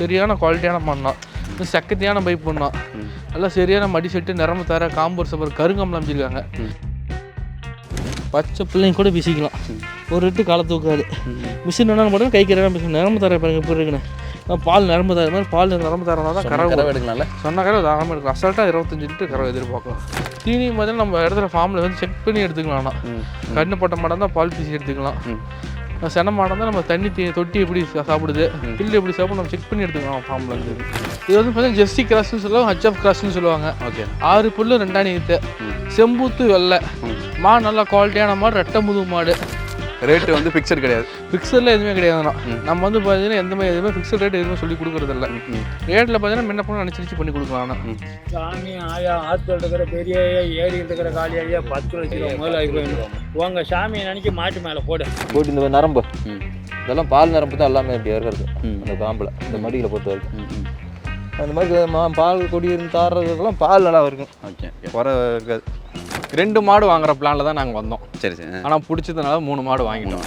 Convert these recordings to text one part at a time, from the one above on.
சரியான குவாலிட்டியான மண்ணாம் இது சக்கத்தியான பைப் பண்ணோம் நல்லா சரியான மடி செட்டு நிறம தர காம்பூர் சப்பர் கருங்கம்பளம் அமைச்சிருக்காங்க பச்சை பிள்ளைங்க கூட வீசிக்கலாம் ஒரு எட்டு காலை தூக்காது. மிஷின் வேணாலும் போட்டோம் கைக்கு மிஷின் நிரம்பு தர பாருங்க எப்படி இருக்குன்னு. பால் நிரம்பு தர மாதிரி பால் நிரம்பு தரனா தான் கரை கறவை எடுக்கலாம்ல? சொன்ன கரை தாராளமாக இருக்கும் அசால்ட்டாக இருபத்தஞ்சு லிட்டர் கரை எதிர்பார்க்கலாம். தீனி மாதிரி நம்ம இடத்துல ஃபார்மில் வந்து செக் பண்ணி எடுத்துக்கலாம் கண்ணு போட்ட மாடம் தான் பால் பீசி எடுத்துக்கலாம். ம் சென மாடம் தான் நம்ம தண்ணி தொட்டி எப்படி சாப்பிடுது? பில்லு எப்படி சாப்பிடும் நம்ம செக் பண்ணி எடுத்துக்கலாம் ஃபார்மில் இருந்து. இது வந்து பார்த்தீங்கன்னா ஜெர்சி கிராஸ்னு சொல்லுவாங்க ஹச்எஃப் கிராஸ்னு சொல்லுவாங்க. ஓகே. ஆறு புல்லு ரெண்டாணி ஈத்து செம்பூத்து வெள்ளை. மாடு நல்லா குவாலிட்டியான மாடு ரெட்டை முதுகு மாடு. ரேட்டு வந்து ஃபிக்ஸட் கிடையாது. ஃபிக்ஸடில் எதுவுமே கிடையாதுண்ணா நம்ம வந்து பார்த்தீங்கன்னா எந்த மாதிரி எதுவுமே ஃபிக்ஸட் ரேட் எதுவுமே சொல்லி கொடுக்குறதில்ல. ரேட்டில் பார்த்தீங்கன்னா முன்ன பண்ண அனுசரிச்சு பண்ணி கொடுக்கலாம்ண்ணா சாமி ஆயா ஆத்துல இருக்கிற பெரிய ஐயா ஏரி இருக்கிற காலி ஐயா பத்து லட்சம் ரூபா முதல்ல ஆகிருக்கணும் உங்க சாமியை நினைக்க மாட்டு மேலே போடு. போட்டு இந்த நரம்பு. இதெல்லாம் பால் நரம்பு தான் எல்லாமே இப்படி இருக்கிறது. அந்த காம்பில் இந்த மடியில் பொறுத்த வரைக்கும். அந்த மாதிரி பால் கொடி இருந்து தாடுறதுக்கெல்லாம் பால் நல்லா இருக்கும். ஓகே. குறை இருக்காது. ரெண்டு மாடு வாங்குற பிளான்ல தான் நாங்கள் வந்தோம். சரி சரி. ஆனால் பிடிச்சதுனால மூணு மாடு வாங்கிட்டோம்.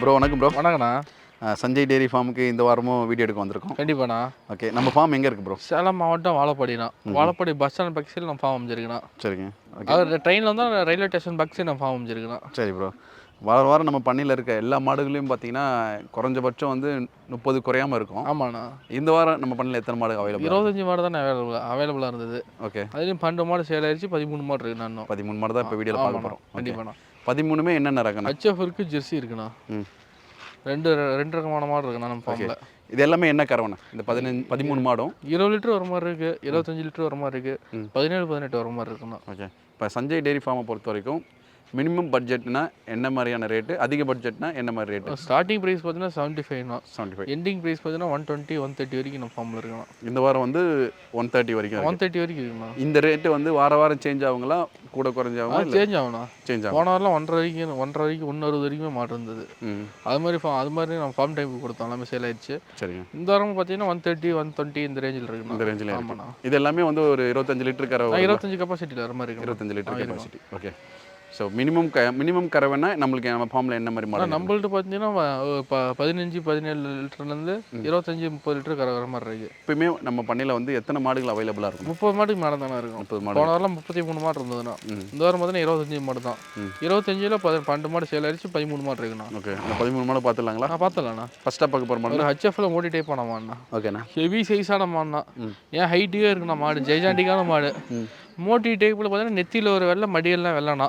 ப்ரோ வணக்கம் ப்ரோ வணக்கண்ணா சஞ்சய் டெய்ரி ஃபார்முக்கு இந்த வாரமும் வீடியோ எடுக்க வந்திருக்கோம். கண்டிப்பாண்ணா. ஓகே நம்ம ஃபார்ம் எங்கே இருக்குது ப்ரோ சேலம் மாவட்டம் வாழப்பாடிண்ணா. வாழப்பாடி பஸ் ஸ்டாண்ட் பக்கத்தில் நம்ம ஃபார்ம் அமைச்சிருக்கண்ணா சரிங்க ஓகே. அவர் ட்ரெயினில் வந்து ரயில்வே ஸ்டேஷன் பக்கத்தில் நம்ம ஃபார்ம் அமைச்சிருக்கண்ணா சரி ப்ரோ வார வாரம் நம்ம பண்ணையில் இருக்க எல்லா மாடுகளையும் பார்த்தீங்கன்னா குறைஞ்சபட்சம் வந்து முப்பது குறையாமல் இருக்கும். ஆமாண்ணா. இந்த வாரம் நம்ம பண்ணையில் எத்தனை மாடு அவைலபிள் இருபத்தஞ்சி மாடு தான் அவைலபிள் அவைலபிளாக இருந்தது. ஓகே அதுலேயும் பன்னெண்டு மாடு சேல் ஆயிடுச்சு பதிமூணு மாடு இருக்குண்ணா இன்னும். பதிமூணு மாடு தான் இப்போ வீடியோவில் பார்க்க போகிறோம் கண்டிப்பாண்ணா. பதிமூணுமே என்னென்ன ரகண்ணா ஹச்எஃப் இருக்கு ஜெர்சி இருக்குண்ணா. ரெண்டு ரெண்டு ரகமான மாடு இருக்குண்ணா நம்ம ஃபார்மில் இது எல்லாமே என்ன கறவைண்ணா? இந்த பதினஞ்சு பதிமூணு மாடும். இருபது லிட்டர் வர மாதிரி இருக்கு இருபத்தஞ்சு லிட்டர் வர மாதிரி இருக்கு ம். பதினேழு பதினெட்டு வர மாதிரி இருக்குண்ணா. ஓகே இப்போ சஞ்சய் டெய்ரி ஃபார்மை பொறுத்த வரைக்கும் மினிமம் பட்ஜெட்னா என்ன மாதிரியான ரேட்டு? அதிக பட்ஜெட்னா என்ன மாதிரி ரேட்டு? ஸ்டார்டிங் ப்ரைஸ் பார்த்தீங்கன்னா செவன்ட்டி ஃபைவ்னா செவன்ட்டி ஃபைவ் எண்டிங் ப்ரைஸ் பார்த்தீங்கன்னா ஒன் டுவெண்ட்டி ஒன் தேர்ட்டி வரைக்கும் நம்ம ஃபார்மில் இருக்கணும். இந்த வாரம் வந்து ஒன் தேர்ட்டி வரைக்கும் இருக்கு. ஒன் தேர்ட்டி வரைக்கும் இருக்குண்ணா இந்த ரேட்டு வந்து வார வாரம் சேஞ்ச் ஆகுங்களா? கூட குறைஞ்சாகும் சேஞ்ச் ஆகும்ண்ணா. சேஞ்ச் ஆகும். போன வாரம் ஒன்றரை வரைக்கும் ஒன்றரை வரைக்கும் ஒன்று அறுபது வரைக்குமே மாட்டு இருந்தது. அது மாதிரி அது மாதிரி நம்ம ஃபார்ம் டைமுக்கு கொடுத்தோம். எல்லாமே சேல் ஆயிடுச்சு. சரிங்க. இந்த வாரம் பார்த்தீங்கன்னா ஒன் தேர்ட்டி ஒன் டுவெண்ட்டி இந்த ரேஞ்சில் இருக்குண்ணா இந்த ரேஞ்சில் ஆமாண்ணா. இருக்கு இது எல்லாமே வந்து ஒரு இருபத்தஞ்சு லிட்டர் நான் இருபத்தஞ்சு கெப்பாசிட்டியில் வர மாதிரி இருக்கு இருபத்தஞ்சு லிட்டர் இருக்கும். கெப்பாசிட்டி ஓகே ஸோ மினிமம் க மினிமம் கறவைனா நம்மளுக்கு நம்ம ஃபார்மில் என்ன மாதிரி மாடல் நம்மள்ட்ட பார்த்தீங்கன்னா வ- ஒரு ப- பதினஞ்சு பதினேழு லிட்டர்லேருந்து இருபத்தஞ்சு முப்பது லிட்டர் கரை வர மாதிரி இருக்கு. எப்பயுமே நம்ம பண்ணையில் வந்து எத்தனை மாடுகள் அவைலபிளாக இருக்கும்? முப்பது மாட்டுக்கு மேலே தானே இருக்கும். முப்பது மாடு போன வாரம் முப்பத்தி மூணு மாடு இருந்ததுண்ணா ம். இந்த வாரம் பார்த்தீங்கன்னா இருபத்தஞ்சு மாடு தான். பதி பன்னெண்டு மாடு சேல் ஆயிடுச்சு பதிமூணு மாடு இருக்குண்ணா. ஓகே. அந்த பதிமூணு மாடு பார்த்துலாங்களா பார்த்தலண்ணா ஃபஸ்ட்டாக பார்க்க போகிற மாடு ஹச்எஃப்ல ஓடி டைப் பண்ண மாடுண்ணா. ஓகேண்ணா. ஹெவி சைஸான மாடுண்ணா. ஏன் ஹைட்டே இருக்குண்ணா மாடு. ஜெய்ஜாண்டிக்கான மாடு. மோட்டி டைப்பில் பார்த்தீங்கன்னா நெத்தியில் ஒரு வெள்ளை மடியெல்லாம் வெள்ளனா.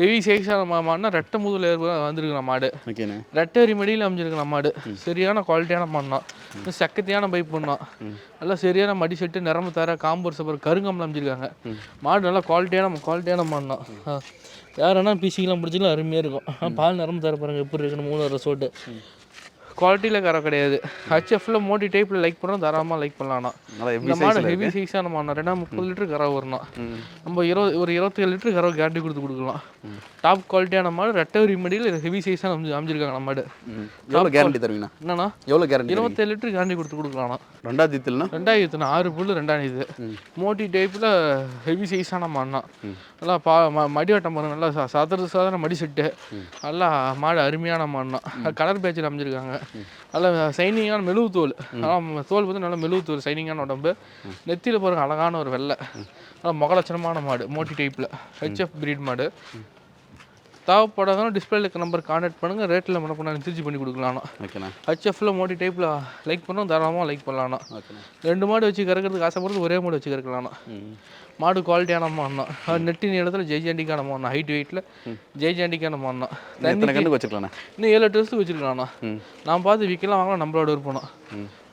ஹெவி சைஸான மாடுனா ரெட்டை முதுகில் வந்துருக்குண்ணா மாடு ஓகேண்ணா. ரெட்டரி மடியில் அமைஞ்சிருக்குண்ணா மாடு சரியான குவாலிட்டியான மாடுனா சக்கத்தியான பைப் பண்ணா நல்லா சரியான மடி செட்டு நிரம்பு தர காம்பூர் சப்பர் கருங்கம்பளம் அமைஞ்சிருக்காங்க. மாடு நல்லா குவாலிட்டியான குவாலிட்டியான மாடுனா யாருன்னா பிசிக்கெலாம் பிடிச்சிக்கலாம் அருமையாக இருக்கும். பால் நிரம்பு தர பாருங்க எப்படி இருக்குன்னு மூணு ரிசோர்ட்டு குவாலிட்டியில் கரை கிடையாது. ஹச்எஃப்ல மோட்டி டைப்பில் லைக் பண்ணுறோம் தாராளமாக லைக் பண்ணலாம்ண்ணா நல்லா இந்த மாடு ஹெவி சைஸான மாடுனா ரெண்டா முப்பது லிட்டர் கரை வரணும். நம்ம இருபது ஒரு இருபத்தேழு லிட்டர் கரை கேரண்டி கொடுத்து கொடுக்கலாம். டாப் குவாலிட்டியான மாடு ரெட்டவரி மடியில் ஹெவி சைஸாக அமைஞ்சு அமைஞ்சிருக்காங்க நம்ம மாடு. எவ்வளோ கேரண்டி தருவீங்கண்ணா? என்னண்ணா? எவ்வளோ கேரண்டி இருபத்தேழு லிட்டர் கேரண்டி கொடுத்து கொடுக்கலாம்ண்ணா ரெண்டாயிரத்துலனா ரெண்டாயிரத்து ஆறு புல்லு ரெண்டாயிரத்து மோட்டி டைப்பில் ஹெவி சைஸான மாடுனா நல்லா பா ம மடிவட்டம் பாருங்க. நல்லா சா சாதாரண சாதாரண மடி செட்டு. நல்லா மாடு அருமையான மாடுனா கலர் பேச்சில் அமைஞ்சிருக்காங்க. நல்லா சைனிங்கான மெழுகு தோல் ம- தோல் வந்து நல்லா மெழுகு தோல் சைனிங்கான உடம்பு. நெத்தியில் பாருங்க அழகான ஒரு வெள்ளை. நல்லா முகலட்சணமான மாடு மோட்டி டைப்பில் ஹெச்எஃப் பிரீட் மாடு. தேவைப்படாதவங்க டிஸ்பிளேல இருக்க நம்பர் கான்டாக்ட் பண்ணுங்கள் ரேட்டில் பண்ண பண்ண திருச்சி பண்ணி கொடுக்கலாம்ண்ணா. ஓகேண்ணா. ஹெச்எஃப்ல மோட்டி டைப்பில் லைக் பண்ணோம். தாராளமாக லைக் பண்ணலாம்ண்ணா. ரெண்டு மாடு வச்சு கறக்கிறதுக்கு ஆசைப்படுறது ஒரே மாடு வச்சு கறக்கலாம்ண்ணா. மாடு குவாலிட்டியான மாடுனா நெட்டி நீளத்தில் ஜெய்ஜாண்டிக்கான மாடுனா ஹைட் வெயிட்டில் ஜெய்ஜாண்டிக்கான மாடுனா எத்தனை கண்டுக்கு வச்சுக்கலாண்ணா இன்னும் ஏழு எட்டு வருஷத்துக்கு வச்சுருக்கலாம்ண்ணா நான் பார்த்து விற்கலாம் வாங்கலாம் நம்மளோட விருப்பம்ண்ணா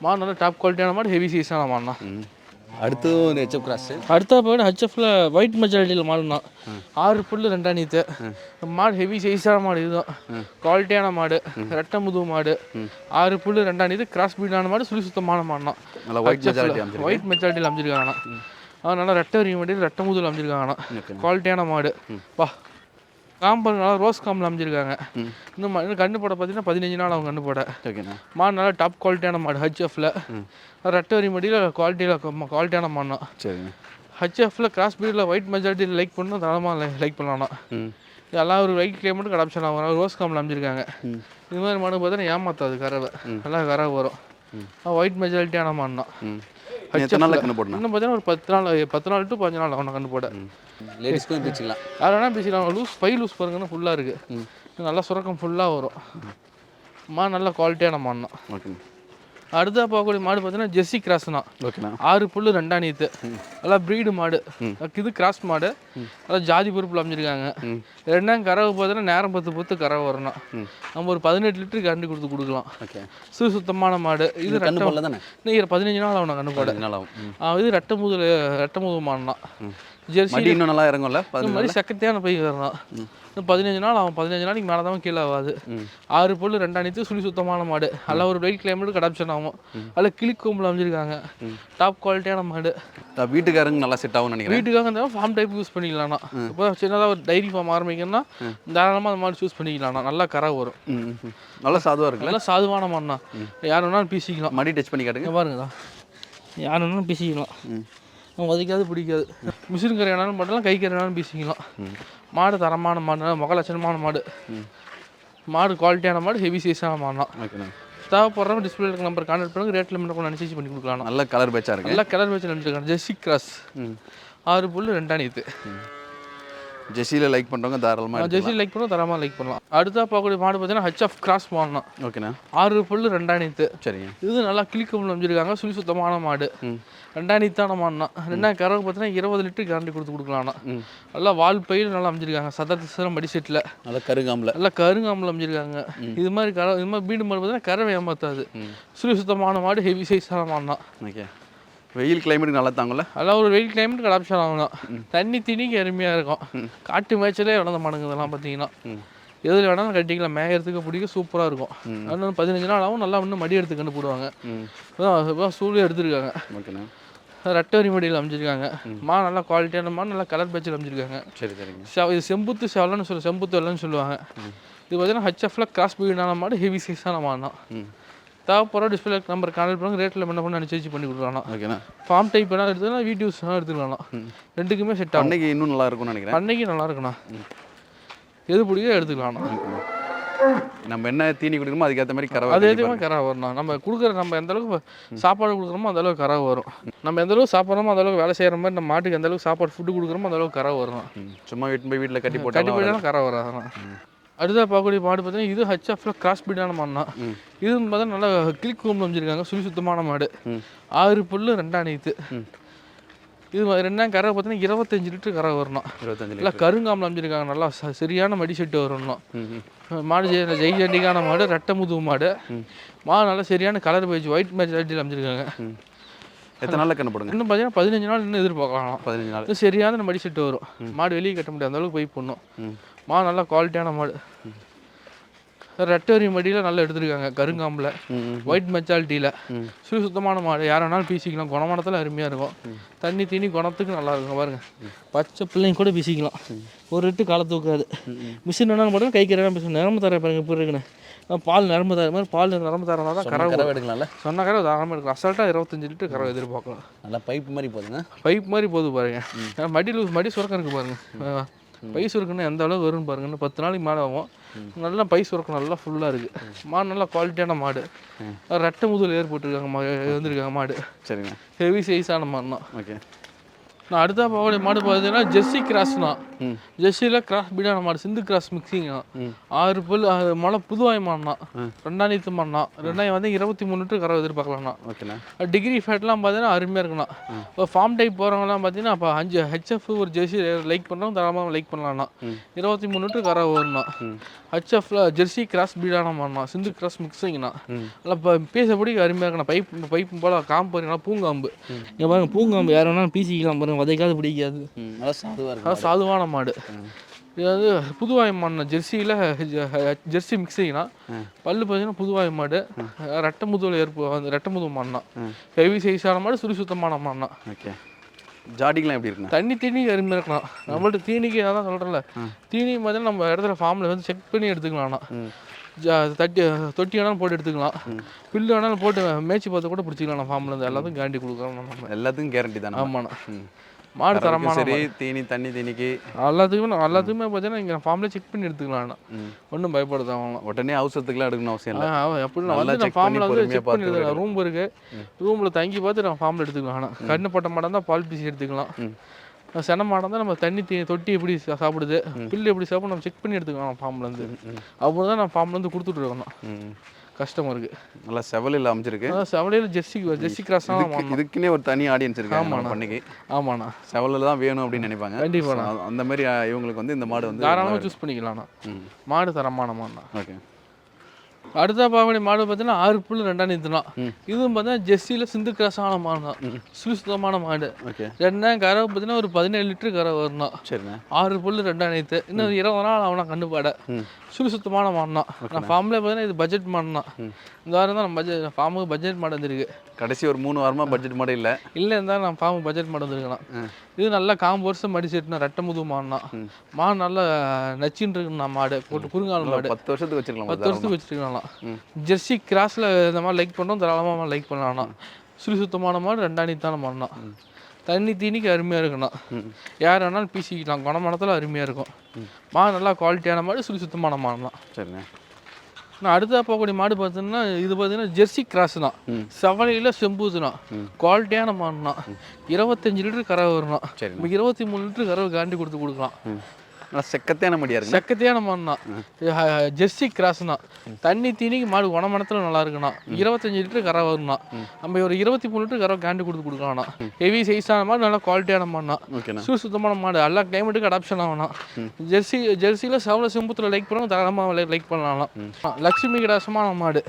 மாடு நல்லா டாப் குவாலிட்டியான மாடு ஹெவி சைஸான மாடுனா அடுத்து ஒரு ஹெச்எப் கிராஸ் அடுத்த போய் ஹெச்எஃப்ல ஒயிட் மெஜாரிட்டியில் மாடுனா ஆறு புல்லு ரெண்டா நீத்து. மாடு ஹெவி சைஸான மாடு இதுதான் குவாலிட்டியான மாடு ரெட்டை முதுகு மாடு ஆறு புல்லு ரெண்டா நீத்து கிராஸ் பீடான மாடு சுழி சுத்தமான மாடுனா ஒயிட் மெஜாரிட்டி ஒயிட் மெஜாரிட்டியில் அமைச்சிருக்காங்கண்ணா நல்லா ரெட்டை வரி மாடியில் ரெட்டை முதுகில் அமைச்சிருக்காங்கண்ணா குவாலிட்டியான மாடு. வா. காம்பு நல்லா ரோஸ் காம்பில் அமைச்சிருக்காங்க இன்னும் ம- இன்னும் கண்ணு போட பார்த்தீங்கன்னா பதினஞ்சு நாள் அவங்க கண்ணு போட. ஓகேண்ணா. மாடு நல்லா டாப் குவாலிட்டியான மாடு ஹச்எஃப்ல ரெட்டை வரி மடியில் குவாலிட்டியில் குவாலிட்டியான மாடுனா சரிங்க ஹச்எஃப்ல கிராஸ் பீடில் ஒயிட் மெஜாரிட்டி லைக் பண்ணணும் தரமாக லைக் பண்ணலாம் எல்லாம் ஒரு லைட் கிளைமேட்டுக்கு அடாப்ஷன் ஆகும். ரோஸ் காமில் அமைஞ்சிருக்காங்க. இது மாதிரி மாடு பார்த்தீங்கன்னா ஏமாத்தாது கறவை. நல்லா கறவை வரும். ஒயிட் மெஜாரிட்டியான மாடுனா எத்தனை நாளில் கண்ணு போடணும்? இன்னும் பார்த்தீங்கன்னா ஒரு பத்து நாள் பத்து நாள் டு பதினஞ்சு நாள் ஆகும் கண்டு போட. லேடிஸ்க்கும் பிரிச்சுக்கலாம் யார் வேணால் பேசிக்கலாம். லூஸ் ஃபைவ் லூஸ் பாருங்கன்னா ஃபுல்லாக இருக்குது நல்லா சுரக்கம் ஃபுல்லாக வரும். மாடு நல்ல குவாலிட்டியான மாடுனா ஓகேண்ணா. அடுத்தா பார்க்கக்கூடிய மாடு பார்த்தீங்கன்னா ஜெர்சி கிராஸ்னா. ஓகேண்ணா ஆறு புல்லு ரெண்டா நீத்து. நல்லா ப்ரீடு மாடு. இது கிராஸ் மாடு. நல்லா ஜாதி பொறுப்பில் அமைஞ்சிருக்காங்க. ரெண்டாம் கறவை பார்த்தீங்கன்னா நேரம் பத்து பத்து கறவை வரணும். நம்ம ஒரு பதினெட்டு லிட்டரு கண்டு கொடுத்து கொடுக்கலாம். ஓகே சு சுத்தமான மாடு. இது இன்னும் பதினஞ்சு நாள் ஆகணும் கண்ணு போட. பதினஞ்சு நாள் ஆகும். ம். ஆ, இது ரெட்டை முதுல ரெட்டை முது மாடுனா ஜெர்சி இன்னும் நல்லா இறங்கும்ல? இந்த மாதிரி சக்கத்தையான பை வரலாம் இன்னும் பதினஞ்சு நாள் ஆகும். பதினஞ்சு நாளைக்கு மேலே தான் கீழே ஆகாது. ஆறு புல்லு ரெண்டா நீத்து சுழி சுத்தமான மாடு. நல்லா ஒரு வெயில் கிளைமேட்டுக்கு அடாப்ஷன் ஆகும். அதில் கிளிக்கோம்பில் அமைஞ்சிருக்காங்க. டாப் குவாலிட்டியான மாடு. வீட்டுக்காரங்க நல்லா செட் ஆகும்னு நினைக்கிறேன். வீட்டுக்காக ஃபார்ம் டைப் யூஸ் பண்ணிக்கலாம்னா. இப்போ சின்னதாக ஒரு டைரி ஃபார்ம் ஆரம்பிக்கணும்னா தாராளமாக அந்த மாதிரி சூஸ் பண்ணிக்கலாம்னா. நல்லா கரை வரும். நல்லா சாதுவாக இருக்குல்ல? நல்லா சாதுவான மாடுனா யார் வேணாலும் பீசிக்கலாம். மடி டச் பண்ணி காட்டுங்க. இங்க பாருங்கடா யார் வேணாலும் பீசிக்கலாம். உதைக்காது பிடிக்காது. மிஷின் கரை வேணாலும் பண்ணலாம் கை கரை வேணாலும் பீசிக்கலாம் மாடு தரமான மாடு முக லட்சணமான மாடு. மாடு குவாலிட்டியான மாடு ஹெவி சைஸான ஓகேண்ணா. தேவைப்படுறவங்க டிஸ்பிளே இருக்க நம்பர் கான்டாக்ட் பண்ணுங்க ரேட்டில் மட்டும் கூட அனுசரிச்சு பண்ணி கொடுக்கலாம். நல்ல கலர் பேட்சாக இருக்கு. நல்லா கலர் வச்சு நினச்சிருக்காங்க ஜெர்சி கிராஸ். ஆறு புல்லு ரெண்டா நீத்து ஜெர்சியில் லைக் பண்ணுறவங்க தாராளமாக ஜெர்சி லைக் பண்ணலாம் தரமாக லைக் பண்ணலாம். அடுத்தா பார்க்கக்கூடிய மாடு பார்த்தீங்கன்னா ஹச் ஆஃப் கிராஸ் மாடுனா ஓகேண்ணா. ஆறு புல்லு ரெண்டா நீத்து. சரிங்க. இது நல்லா கிளிக்கபிள் அமைஞ்சிருக்காங்க. சுழி சுத்தமான மாடு. ரெண்டாம் நீத்தான மாடுனா ரெண்டாம் கறவை பார்த்தீங்கன்னா இருபது லிட்டர் கேரண்டி கொடுத்து கொடுக்கலாம்னா நல்லா வால் பயில் நல்லா அமைஞ்சிருக்காங்க. சதர் திசரம் மடி செட்டில் நல்லா கருகாமல. நல்லா கருங்காமல் அமைஞ்சிருக்காங்க. இது மாதிரி கரை இது மாதிரி வீடு மாடு பார்த்தீங்கன்னா கறவை ஏமாத்தாது. சுழி சுத்தமான மாடு ஹெவி சைஸான மாடுனா ஓகே. வெயில் கிளைமேட்டுக்கு நல்லா தாங்கல அதெல்லாம் ஒரு வெயில் கிளைமேட்டுக்கு அடாப்ஷன் ஆகலாம் தண்ணி திணிக்கு அருமையாக இருக்கும். காட்டு மேய்ச்சலே வளர்ந்த மாடுங்க இதெல்லாம் பார்த்தீங்கன்னா எதில் வேணாலும் கட்டிக்கலாம். மேயறதுக்கு பிடிக்க சூப்பராக இருக்கும். இன்னும் பதினஞ்சு நாள் ஆகும் நல்லா இன்னும் மடி எடுத்து கண்டு போடுவாங்க இப்போ சூழலே எடுத்துருக்காங்க. ஓகேண்ணா. ரெட்டவரி மடியில் அமைச்சிருக்காங்க மா. நல்லா குவாலிட்டியான மா நல்லா கலர் பேச்சில் அமைச்சிருக்காங்க சரி சரிங்க. இது செம்புத்து செவலன்னு சொல்ல செம்புத்து வெள்ளன்னு சொல்லுவாங்க. இது பார்த்தீங்கன்னா ஹச்எஃப்ல கிராஸ் பீடான மாடு ஹெவி சைஸான மாடு தான் தேவைப்படுற டிஸ்பிளே நம்பர் கான்டெக்ட் பண்ணுங்க. ரேட்டில் என்ன பண்ணி அனுசரிச்சு பண்ணி கொடுக்கலாம் ஓகேண்ணா ஃபார்ம் டைப் வேணால் எடுத்துக்கலாம் வீடியோஸ் வேணால் எடுத்துக்கலாம். ரெண்டுக்குமே செட் ஆகும். அன்னைக்கு இன்னும் நல்லா இருக்கும்னு நினைக்கிறேன். அன்னைக்கு நல்லா இருக்குண்ணா. எது பிடிக்கோ எடுத்துக்கலாம்ண்ணா நம்ம என்ன தீனி குடிக்கணுமோ அதுக்கேற்ற மாதிரி கறவை அதே மாதிரி கரை வரணும் நம்ம கொடுக்குற நம்ம எந்த அளவுக்கு சாப்பாடு கொடுக்குறோமோ அந்த அளவுக்கு கரை வரும். நம்ம எந்த அளவுக்கு சாப்பிட்றோமோ அந்த அளவுக்கு வேலை செய்கிற மாதிரி நம்ம மாட்டுக்கு எந்த அளவுக்கு சாப்பாடு ஃபுட்டு கொடுக்குறோமோ அந்த அளவுக்கு கரை வரும். சும்மா வீட்டு போய் வீட்டில் கட்டி கட்டி போட்டாலும் போயிட்டாலும் கரை வராது அடுத்தா பார்க்கக்கூடிய மாடு பார்த்தீங்கன்னா இது ஹச்எஃப்ல கிராஸ் பீடான மாடுனா இது பார்த்தா நல்லா கிளிக் கூம்பு அமைச்சிருக்காங்க சுழி சுத்தமான மாடு. ஆறு புல்லு ரெண்டா நீத்து இது ரெண்டாம் கரை பார்த்தீங்கன்னா இருபத்தஞ்சு லிட்டர் கரை வரணும். இருபத்தஞ்சு நல்லா கருங்காமல் அமைச்சிருக்காங்க நல்லா ச- சரியான மடி செட்டு வரணும். மாடு ஜெய் ஜண்டிக்கான மாடு ரெட்டை முதுகு மாடு. மாடு நல்லா சரியான கலர் போயிடுச்சு. ஒயிட் மெஜாரிட்டியில் அமைச்சிருக்காங்க எத்தனை நாளில் கண்ணு போடுங்க? இன்னும் பார்த்தீங்கன்னா பதினஞ்சு நாள் இன்னும் எதிர்பார்க்கலாம். பதினஞ்சு நாள். இது சரியான மடி செட்டு வரும். மாடு வெளியே கட்ட முடியாது அந்த அளவுக்கு போய் பண்ணும். மாடு நல்லா குவாலிட்டியான மாடு. ரெட்டவரி மடியில் நல்லா எடுத்திருக்காங்க கருங்காம்பில். ஒயிட் மெச்சாலிட்டியில் சுழி சுத்தமான மாடு. யார் வேணாலும் பீசிக்கலாம். குணமானத்தில் அருமையாக இருக்கும். தண்ணி தீனி குணத்துக்கு நல்லா இருக்கும். பாருங்க. பச்சை பிள்ளைங்க கூட பீசிக்கலாம். ஒரு ரெட்டு காலை தூக்காது. மிஷின் வேணாலும் போட்டு கை கரை மிஷின். நிரம்பு தர பாருங்க எப்படி இருக்குன்னு. பால் நிரம்பு தர மாதிரி பால் நிரம்பு தரனா தான் கரை கறவை எடுக்கலாம்ல? சொன்ன கரை தாராளமாக இருக்கும் அசால்ட்டாக இருபத்தஞ்சு லிட்டர் கரை எதிர்பார்க்கலாம். நல்லா பைப் மாதிரி போதுங்க. பைப் மாதிரி போகுது பாருங்க. ஏன்னா மடி லூஸ் மடி சுரக்கம் இருக்கு பாருங்க. அஹ் பை சுருக்குன்னு எந்த அளவுக்கு வரும்னு பாருங்க. இன்னும் பத்து நாளைக்கு மேலே ஆகும். நல்லா பை சுரக்கம் நல்லா ஃபுல்லாக இருக்கு. மாடு நல்லா குவாலிட்டியான மாடு. ரெட்டை முதுகில் ஏற்பட்டுருக்காங்க வந்திருக்காங்க மாடு. சரிங்க. ஹெவி சைஸான மாடு தான் ஓகே. நான் அடுத்த பார்க்கக்கூடிய மாடு பார்த்தீங்கன்னா ஜெர்சி கிராஸ்னா ஜெர்சியில் கிராஸ் பீடான மாடு சிந்து கிராஸ் மிக்சிங்னா ஆறு பல் முளை புதுவாய் மாடுனா ரெண்டாம் நீத்து மாடுனா ரெண்டாயிரம் வந்து இருபத்தி மூணு லிட்டர் கரை எதிர்பார்க்கலாம்னா டிகிரி ஃபேட்லாம் பார்த்தீங்கன்னா அருமையாக இருக்குண்ணா. இப்போ ஃபார்ம் டைப் போகிறவங்கலாம் பார்த்தீங்கன்னா அப்போ அஞ்சு ஹெச்எஃப் ஒரு ஜெர்சி லைக் பண்ணுறோம் தரமாக லைக் பண்ணலாம்ண்ணா. இருபத்தி மூணு லிட்டர் கரை வரும்ண்ணா ஹெச்எஃப்ல ஜெர்சி கிராஸ் பீடான மாடுனா சிந்து கிராஸ் மிக்சிங்ண்ணா நல்லா இப்போ பேசப்படி அருமையாக இருக்குண்ணா. பைப் பைப் போல் காம்பு பாருங்கன்னா பூங்காம்பு. இங்கே பாருங்க பூங்காம்பு. யார் வேணாலும் பீசிக்கலாம் பாருங்க வதைக்காது பிடிக்காது. நல்லா இருக்கு சாதுவான மாடு. இது வந்து புதுவாய் மாடுண்ணா ஜெர்சியில் ஜெர்சி மிக்சிங்னா பல்லு பார்த்தீங்கன்னா புதுவாய் மாடு. ரெட்டை முதுகில் ஏற்பு அந்த ரெட்டை முதுகு மாடுனா ஹெவி சைஸான மாடு சுழி சுத்தமான மாடுனா ஓகே. ஜாடிக்கெலாம் எப்படி இருக்குண்ணா? தண்ணி தீனி அருமையாக இருக்கலாம் நம்மள்ட்ட தீனிக்கு அதான் சொல்கிறேன்ல தீனி பார்த்தீங்கன்னா நம்ம இடத்துல ஃபார்மில் வந்து செக் பண்ணி எடுத்துக்கலாம்ண்ணா ஜா- தட்டி தொட்டி வேணாலும் போட்டு எடுத்துக்கலாம். புல்லு வேணாலும் போட்டு மேய்ச்சி பார்த்து கூட பிடிச்சிக்கலாம் ஃபார்மில் இருந்து. எல்லாத்துக்கும் கேரண்டி கொடுக்குறோம் நம்ம. எல்லாத்துக்கும் கேரண்டி தானே? ஆமாண்ணா. மாடு தரமான சரி. தீனி தண்ணி தீனிக்கு. எல்லாத்துக்குமே நான் எல்லாத்துக்குமே பார்த்தீங்கன்னா இங்கே ஃபார்ம்லேயே செக் பண்ணி எடுத்துக்கலாம். ஒன்றும் பயப்பட தேவையில்ல உடனே அவசரத்துக்குலாம் எடுக்கணும் அவசியம் இல்லை. எப்படி நல்லா வந்து நான் ஃபார்மில் வந்து செக் பண்ணி எடுத்துக்கலாம் ரூம் இருக்கு. ரூமில் தங்கி பார்த்து நான் ஃபார்மில் எடுத்துக்கலாம் ஆனால் கண்ணு பட்ட மாடம் தான் பால் பீசி எடுத்துக்கலாம். சென மாடம் தான் நம்ம தண்ணி தீ தொட்டி எப்படி சாப்பிடுது? பில்லு எப்படி சாப்பிடும் நம்ம செக் பண்ணி எடுத்துக்கலாம் ஃபார்ம்லேருந்து அப்போ தான் நான் ஃபார்ம்லேருந்து கொடுத்துட்டு இருக்கணும் ம். கஸ்டமருக்கு நல்லா செவலில் அமைஞ்சிருக்கு. அதான் செவலையில் ஜெர்சி ஜெர்சி கிராஸ் இதுக்குன்னே ஒரு தனி ஆடியன்ஸ் நம்ம ஆமாண்ணா. பண்ணிக்கு. ஆமாண்ணா. செவலில் தான் வேணும் அப்படின்னு நினைப்பாங்க. கண்டிப்பாண்ணா. So, அந்த மாதிரி இவங்களுக்கு வந்து இந்த மாடு வந்து தாராளமாக சூஸ் பண்ணிக்கலாம்ண்ணா. மாடு தரமான மாடுண்ணா ஓகே. அடுத்த பாவடி மாடு பார்த்தீங்கன்னா ஆறு புல் ரெண்டாம் நீத்துனா. இதுவும் பார்த்தீங்கன்னா ஜெர்சியில் சிந்து கிராஸான மாடு தான் சுத்தமான மாடு. ரெண்டாம் கறவை பார்த்தீங்கன்னா ஒரு பதினேழு லிட்டரு கறவை வரணும் ஆறு புல் ரெண்டாம் நீத்து இன்னும் இருபது நாள் அவனை கண்டுபாட ம். சுழி சுத்தமான மாடுனா நான் ஃபார்மில் பார்த்தீங்கன்னா இது பட்ஜெட் மாடுனா இந்த வாரம் தான் நம்ம பட்ஜெட் ஃபார்முக்கு பட்ஜெட் மாடு வந்திருக்கு. கடைசி ஒரு மூணு வாரமா பட்ஜெட் மாடு இல்லை. இல்லை இருந்தால் நான் ஃபார்முக்கு பட்ஜெட் மாடு வந்திருக்கலாம் இது நல்லா காம்பு வருஷம் மடிச்சிட்டுனா ரெட்டை முது மாடுனா. மாடு நல்லா நச்சின்னு இருக்குண்ணா மாடு போட்டு குறுங்கால் மாடு. பத்து வருஷத்துக்கு வச்சிருக்கலாம் பத்து வருஷத்துக்கு வச்சுருக்கலாம் ஜெர்சி கிராஸில் இந்த மாதிரி லைக் பண்ணோம் தாராளமாக லைக் பண்ணலாம்ண்ணா சுழி சுத்தமான மாடு ரெண்டாணித்தான மாடுனா தண்ணி தீனிக்கு அருமையாக இருக்குண்ணா யார் வேணாலும் பீசிக்கலாம். குணமானத்தில் அருமையாக இருக்கும். மாடு நல்லா குவாலிட்டியான மாடு சுழி சுத்தமான மாடுலாம். சரிண்ணே. நான் அடுத்த போகக்கூடிய மாடு பார்த்தீங்கன்னா இது பார்த்தீங்கன்னா ஜெர்சி கிராஸ் தான் செவலையில் செம்பூதுனா குவாலிட்டியான மாடுனா. இருபத்தஞ்சு லிட்டர் கறவை வரணும். இருபத்தி மூணு லிட்டர் கறவை காண்டி கொடுத்து கொடுக்கலாம். செக்கத்தையான மடியா இருக்குண்ணே சக்கத்தையான மாடுனா ஜெர்சி கிராஸ்னா. தண்ணி தீனிக்கு மாடு குணமனத்தில் நல்லா இருக்குண்ணா இருபத்தஞ்சு லிட்டர் கரை வரும்ண்ணா நம்ம ஒரு இருபத்தி மூணு லிட்டர் கரை காண்டி கொடுத்து கொடுக்கலாம்ண்ணா ஹெவி சைஸான மாடு நல்லா குவாலிட்டியான மாடுனா சூ சுத்தமான மாடு. எல்லா கிளைமேட்டுக்கு அடாப்ஷன் ஆகணும் ஜெர்சி ஜெர்சியில் செவல செம்புத்தில் லைக் பண்ணுவோம் தாராளமாக லைக் பண்ணலாம் ஆ, லக்ஷ்மி கிடாசமான மாடு.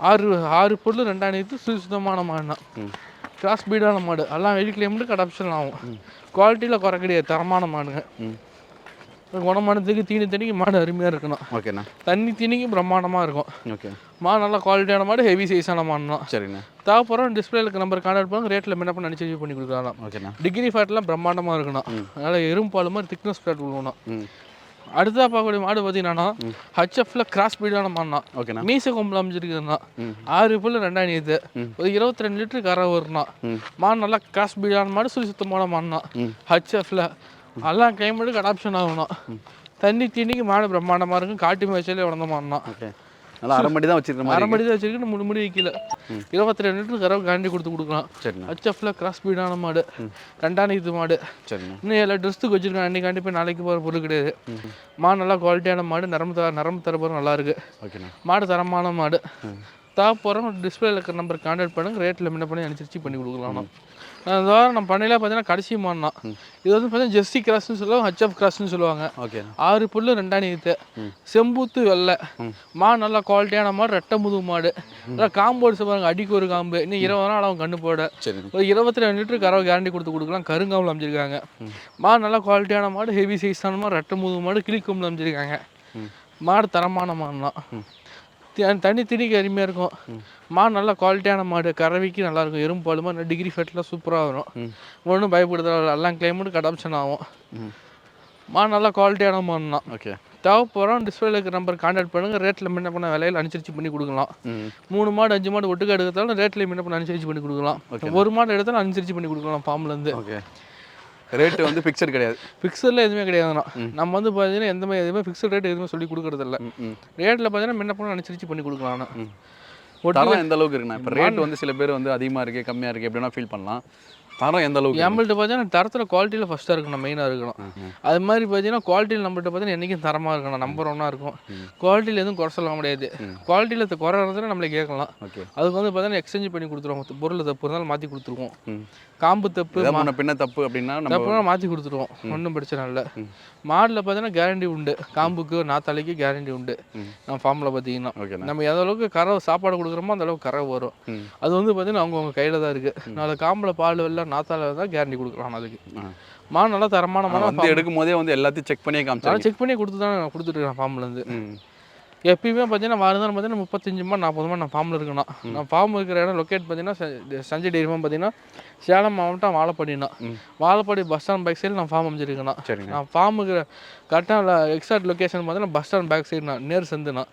ஆறு ஆறு பொருள் சூ சுத்தமான மாடுனா. கிராஸ் பீடான மாடு. எல்லாம் வெளி கிளைமேட்டுக்கு அடாப்ஷன் ஆகும். குவாலிட்டியில் குறை கிடையாது தரமான மாடுங்க. குணமானதுக்கு தீனி தண்ணிக்கு மாடு அருமையாக இருக்கணும். ஓகேண்ணா. தண்ணி தீனிக்கு பிரம்மாண்டமாக இருக்கும். ஓகே. மாடு நல்லா குவாலிட்டியான மாடு ஹெவி சைஸான மாடுனா சரிண்ணா. தேவைப்படுறோம் டிஸ்பிளேல இருக்க நம்பர் கான்டாக்ட் பண்ணுங்க ரேட்டில் என்ன பண்ணி அனுப்பிச்சு பண்ணி கொடுக்கலாம். ஓகேண்ணா. டிகிரி ஃபேட்லாம் பிரம்மாண்டமாக இருக்கணும். அதனால் எறும்பு பால் மாதிரி திக்னஸ் ஃபேட் கொடுக்கணும் ம். அடுத்தா பார்க்கக்கூடிய மாடு பார்த்தீங்கன்னா ஹச்எஃப்ல கிராஸ் பீடான மாடுனா ஓகேண்ணா. மீச கொம்பில் அமைஞ்சிருக்குதுண்ணா. ஆறு புல் ரெண்டாயிரம் இது ஒரு இருபத்தி ரெண்டு லிட்டர் கரை வரும்ண்ணா மாடு நல்லா கிராஸ் பீடான மாடு சுழி சுத்தமான மாடுனா ஹச்எஃப்ல எல்லாம் கிளைமேட்டுக்கு அடாப்ஷன் ஆகணும் தண்ணி தீனிக்கு மாடு பிரம்மாண்டமாக இருக்கும். காட்டு மேய்ச்சலே உடந்த மாடுனா ஓகே. நல்லா அரை மடி தான் வச்சிருக்க மாதிரி அரைமடி தான் வச்சிருக்கு முடி முடி வைக்கல. இருபத்தி ரெண்டு லிட்டர் கறவை காண்டி கொடுத்து கொடுக்கலாம். சரிண்ணா. ஹச்எஃப்ல கிராஸ் பீடான மாடு. ரெண்டாம் இது மாடு. சரிண்ணா. இன்னும் எல்லா ட்ரெஸ்ஸுக்கு வச்சிருக்கேன். அன்னைக்கு போய் நாளைக்கு போகிற பொருள் கிடையாது. மாடு நல்லா குவாலிட்டியான மாடு. நரம்பு தர நரம்பு தரப்போகிற நல்லா இருக்கு. ஓகேண்ணா. மாடு தரமான மாடு. தா போகிறோம் டிஸ்பிளேல இருக்கிற நம்பர் கான்டாக்ட் பண்ணுங்க. ரேட்டில் முன்ன பண்ணி அனுசரிச்சு பண்ணி கொடுக்கலாம் நம்ம பண்ணையில பார்த்தீங்கன்னா கடைசி மாடுனா இது வந்து பார்த்தீங்கன்னா ஜெர்சி கிராஸ்னு சொல்லுவாங்க ஹச்எஃப் கிராஸ்னு சொல்லுவாங்க. ஓகேண்ணா ஆறு புல்லு ரெண்டாணி ஈத்து செம்பூத்து வெள்ளை. மாடு நல்லா குவாலிட்டியான மாடு ரெட்டை முதுகு மாடு. நல்லா காம்போடு பாருங்க அடிக்கு ஒரு காம்பு. இன்னும் இருபது நாள் அவன் கண்ணு போட. ஒரு இருபத்தி ரெண்டு லிட்டர் கறவை கேரண்டி கொடுத்து கொடுக்கலாம். கருங்காமல் அமைச்சிருக்காங்க மாடு நல்லா குவாலிட்டியான மாடு ஹெவி சைஸான மாடு ரெட்டை முதுகு மாடு கிளிக்கொம்பில் அமைச்சிருக்காங்க மாடு தரமான தி- தண்ணி திணிக்கு அருமையாக இருக்கும். மாடு நல்லா குவாலிட்டியான மாடு கறவைக்கு நல்லா இருக்கும். எறும்பு பால் மாதிரி டிகிரி ஃபேட்லாம் சூப்பராக வரும். ஒன்றும் பயப்படுதல எல்லாம் கிளைமேட்டுக்கு அடாப்ஷன் ஆகும். மாடு நல்லா குவாலிட்டியான மாடுனா ஓகே. தேவைப்படுறோம் டிஸ்பிளேல இருக்கிற நம்பர் கான்டாக்ட் பண்ணுங்க. ரேட்டில் முன்ன பண்ண விலையில அனுசரிச்சு பண்ணி கொடுக்கலாம். ம். மூணு மாடு அஞ்சு மாடு ஒட்டுக்க எடுத்தாலும் ரேட்ல முன்ன பண்ண அனுசரிச்சு பண்ணி கொடுக்கலாம். ஒரு மாடு எடுத்தாலும் அனுசரிச்சு பண்ணி கொடுக்கலாம் ஃபார்ம்ல இருந்து. ஓகே. ரேட்டு வந்து ஃபிக்ஸட் கிடையாது. ஃபிக்ஸடில் எதுவுமே கிடையாதுண்ணா நம்ம வந்து பார்த்தீங்கன்னா எந்த மாதிரி எதுவுமே ஃபிக்ஸட் ரேட் எதுவுமே சொல்லி கொடுக்கறதில்ல ரேட்டில் பார்த்தீங்கன்னா முன்ன பண்ண அனுசரிச்சு பண்ணி கொடுக்கலாம்ண்ணா தரம் எந்த அளவுக்கு இருக்குண்ணா இப்போ ரேட் வந்து சில பேர் வந்து அதிகமாக இருக்கு கம்மியாக இருக்கு எப்படின்னா ஃபீல் பண்ணலாம். தரம் எந்த அளவுக்கு? நம்மள்ட்ட பார்த்தீங்கன்னா தரத்தில் குவாலிட்டியில் ஃபஸ்ட்டாக இருக்கணும் மெயினாக இருக்கணும். அது மாதிரி பார்த்தீங்கன்னா குவாலிட்டியில் நம்மள்ட்ட பார்த்தீங்கன்னா என்றைக்கும் தரமாக இருக்கணும் நம்பர் ஒன்னாக இருக்கும். குவாலிட்டியில் எதுவும் குறை சொல்ல முடியாது. குவாலிட்டியில் குறை இருந்ததுன்னா நம்மளை கேட்கலாம். ஓகே. அதுக்கு வந்து பார்த்தீங்கன்னா எக்ஸ்சேஞ்ச் பண்ணி கொடுத்துருவோம். பொருள் தப்பு இருந்தாலும் மாற்றி கொடுத்துருவோம். காம்பு தப்பு பின்ன தப்பு அப்படின்னா நம்ம தப்புனா மாற்றி கொடுத்துருவோம். ஒன்றும் பிரச்சனை இல்லை. மாடில் பார்த்தீங்கன்னா கேரண்டி உண்டு. காம்புக்கு நாத்தாளிக்கு கேரண்டி உண்டு. நம்ம ஃபார்மில் பார்த்தீங்கன்னா நம்ம எந்த அளவுக்கு கரை சாப்பாடு கொடுக்குறோமோ அந்த அளவுக்கு கரை வரும். அது வந்து பார்த்தீங்கன்னா அவங்கவுங்க கையில் தான் இருக்குது நாலு காம்பில் பால் நாத்தால தான் கேரண்டி கொடுக்கலாம் அதுக்கு. மாடு நல்லா தரமான மாடு வந்து எடுக்கும் போதே வந்து எல்லாத்தையும் செக் பண்ணியே காமிச்சாங்க செக் பண்ணி கொடுத்து தான் நான் கொடுத்துட்ருக்கேன் ஃபார்ம்லேருந்து எப்பயுமே பார்த்தீங்கன்னா வாரதான் பார்த்தீங்கன்னா முப்பத்தஞ்சு மாடு நாற்பது மாடு நான் ஃபார்மில் இருக்கணும் நான் ஃபார்ம் இருக்கிற இடம் லொக்கேட் பார்த்தீங்கன்னா சஞ்சய் டெய்ரி ஃபார்ம் பார்த்தீங்கன்னா சேலம் மாவட்டம் வாழப்பாடினா. Vazhapadi bus stand back side நான் ஃபார்ம் அமைச்சிருக்கேன் நான் ஃபார்முக்கு கரெக்டாக எக்ஸாக்ட் லொக்கேஷன் பார்த்தீங்கன்னா பஸ் ஸ்டாண்ட் பேக் சைடு நான் நேர் சந்துண்ணா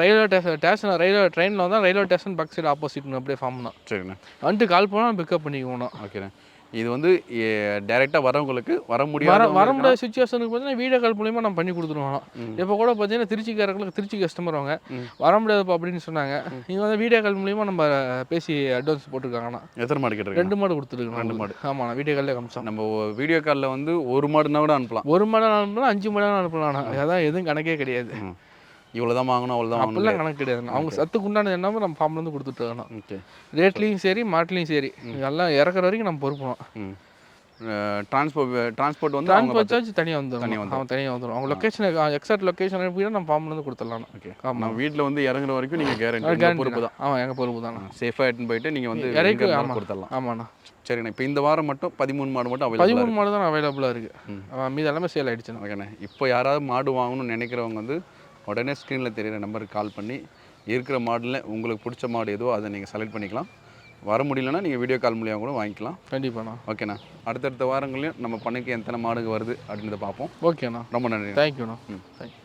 ரயில்வே ஸ்டேஷன் ஸ்டேஷன் ரயில்வே ட்ரெயினில் வந்தால் ரயில்வே ஸ்டேஷன் பேக் சைடு ஆப்போசிட்னு அப்படியே ஃபார்ம்னா சரிண்ணா வந்துட்டு கால் பண்ணால் பிக்கப் பண்ணிக்குவோம் ஓகேண்ணா இது வந்து டைரெக்டாக வரவங்களுக்கு வர முடியாத வர முடியாத சுச்சுவேஷனுக்கு பார்த்தீங்கன்னா வீடியோ கால் மூலியமாக நம்ம பண்ணி கொடுத்துருவோம் இப்போ கூட பார்த்தீங்கன்னா திருச்சிக்காரங்களுக்கு திருச்சி கஸ்டமர் அவங்க வர முடியாதுப்பா அப்படின்னு சொன்னாங்க. இவங்க வந்து வீடியோ கால் மூலியமாக நம்ம பேசி அட்வான்ஸ் போட்டிருக்காங்கண்ணா எத்தனை மாடு கேட்டிருக்கீங்க? ரெண்டு மாடு கொடுத்துருக்கோம் ரெண்டு மாடு. ஆமாண்ணா வீடியோ காலில் காமிச்சோம். நம்ம வீடியோ காலில் வந்து ஒரு மாடுனா கூட அனுப்பலாம். ஒரு நேரம் அனுப்பலாம் அஞ்சு மணி நேரம் அனுப்பலாம்ண்ணா. அதான் எதுவும் கணக்கே கிடையாது. இவ்வளோ தான் வாங்கணும் அவ்வளோ தான் அப்படிலாம் கணக்கு கிடையாது அவங்க சத்துக்கு உண்டான என்னமோ நம்ம ஃபார்ம்லேருந்து கொடுத்துட்டு ஓகே ரேட்லேயும் சரி மாட்லேயும் சரி. எல்லாம் இறக்குற வரைக்கும் நம்ம பொறுப்போம் ம். டிரான்ஸ்போர்ட் டிரான்ஸ்போர்ட் வந்து அவங்க டிரான்ஸ்போர்ட் சார்ஜ் தனியாக வந்துடும் வந்துரும். அவன் தனியாக வந்துடும் அவங்க லொக்கேஷன் எக்ஸாக்ட் லொக்கேஷன் அனுப்பினா நம்ம ஃபார்ம்லேருந்து கொடுத்துடலாம் ஓகே ஆமாம் நம்ம வீட்டில் வந்து இறங்குற வரைக்கும் நீங்கள் கேரண்டி பொறுப்பு தான். ஆமாம் எங்கள் பொறுப்பு தானே சேஃபாக எடுத்துன்னு போயிட்டு நீங்கள் வந்து இறக்கி கொடுத்துடலாம். ஆமாண்ணா. சரிண்ணா இப்போ இந்த வாரம் மட்டும் பதிமூணு மாடு மட்டும் அவைலபிள் பதிமூணு மாடு தான் அவைலபிளாக இருக்குது மீது எல்லாமே சேல் ஆயிடுச்சுண்ணா. ஓகேண்ணே. இப்போ யாராவது மாடு வாங்கணும்னு நினைக்கிறவங்க வந்து உடனே ஸ்க்ரீனில் தெரியிற நம்பருக்கு கால் பண்ணி இருக்கிற மாடில் உங்களுக்கு பிடிச்ச மாடு எதுவோ அதை நீங்கள் செலக்ட் பண்ணிக்கலாம். வர முடியலன்னா நீங்கள் வீடியோ கால் மூலியமாக கூட வாங்கிக்கலாம். கண்டிப்பாண்ணா. ஓகேண்ணா அடுத்தடுத்த வாரங்களையும் நம்ம பண்ணைக்கு எத்தனை மாடுங்க வருது அப்படின்றத பார்ப்போம். ஓகேண்ணா ரொம்ப நன்றி தேங்க்யூண்ணா ம். தேங்க்யூ